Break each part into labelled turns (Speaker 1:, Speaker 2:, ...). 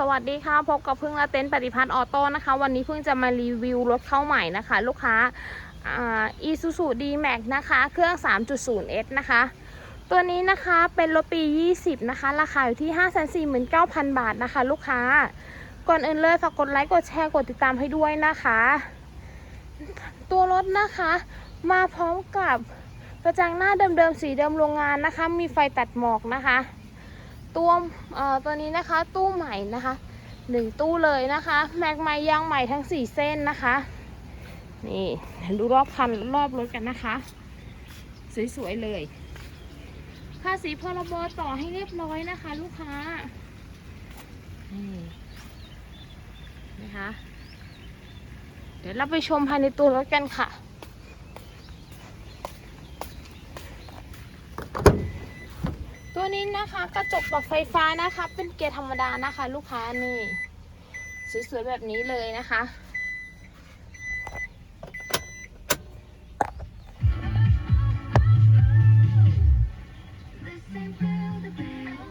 Speaker 1: สวัสดีค่ะ พบกับพึ่งและเต็นท์ปฏิพัฒน์ออโต้นะคะ วันนี้พิ่งจะมารีวิวรถเข้าใหม่นะคะ ลูกค้าอีซูซูดีแม็กนะคะ เครื่อง 3.0S นะคะ ตัวนี้นะคะเป็นรถปี 20 นะคะ ราคาอยู่ที่ 549,000 บาทนะคะ ลูกค้า ก่อนอื่นเลยฝากกดไลค์ กดแชร์ กดติดตามให้ด้วยนะคะ ตัวรถนะคะ มาพร้อมกับกระจังหน้าเดิมๆ สีเดิมโรงงานนะคะ มีไฟตัดหมอกนะคะ ตัวเอ่อตัวนี้นะคะตู้ใหม่นะคะหนึ่งตู้เลยนะคะ แม็กใหม่ยางใหม่ทั้งสี่เส้นนะคะ นี่ดูรอบคันรอบรถกันนะคะ สวยๆเลยภาษีพรบต่อให้เรียบร้อยนะคะ ลูกค้านี่นะคะ เดี๋ยวเราไปชมภายในตัวรถกันค่ะ ตัวนี้นะคะกระจกปรับไฟฟ้านะคะ เป็นเกียร์ธรรมดานะคะ ลูกค้านี่สวยๆแบบนี้เลยนะคะ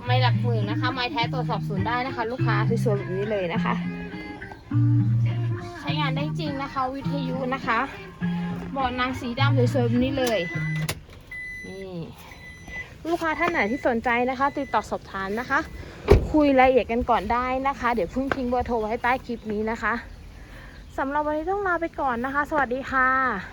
Speaker 1: ไม่หลักหมื่นนะคะ ไม่แท้ตรวจสอบศูนย์ได้นะคะ ลูกค้าสวยๆแบบนี้เลยนะคะ ใช้งานได้จริงนะคะ วิทยุนะคะเบาะนางสีดำสวยๆแบบนี้เลย ลูกค้าท่านไหนที่สนใจนะคะ ติดต่อสอบถามนะคะ คุยรายละเอียดกันก่อนได้นะคะ เดี๋ยวพิ่งทิ้งเบอร์โทรไว้ใต้คลิปนี้นะคะสำหรับวันนี้ต้องลาไปก่อนนะคะ สวัสดีค่ะ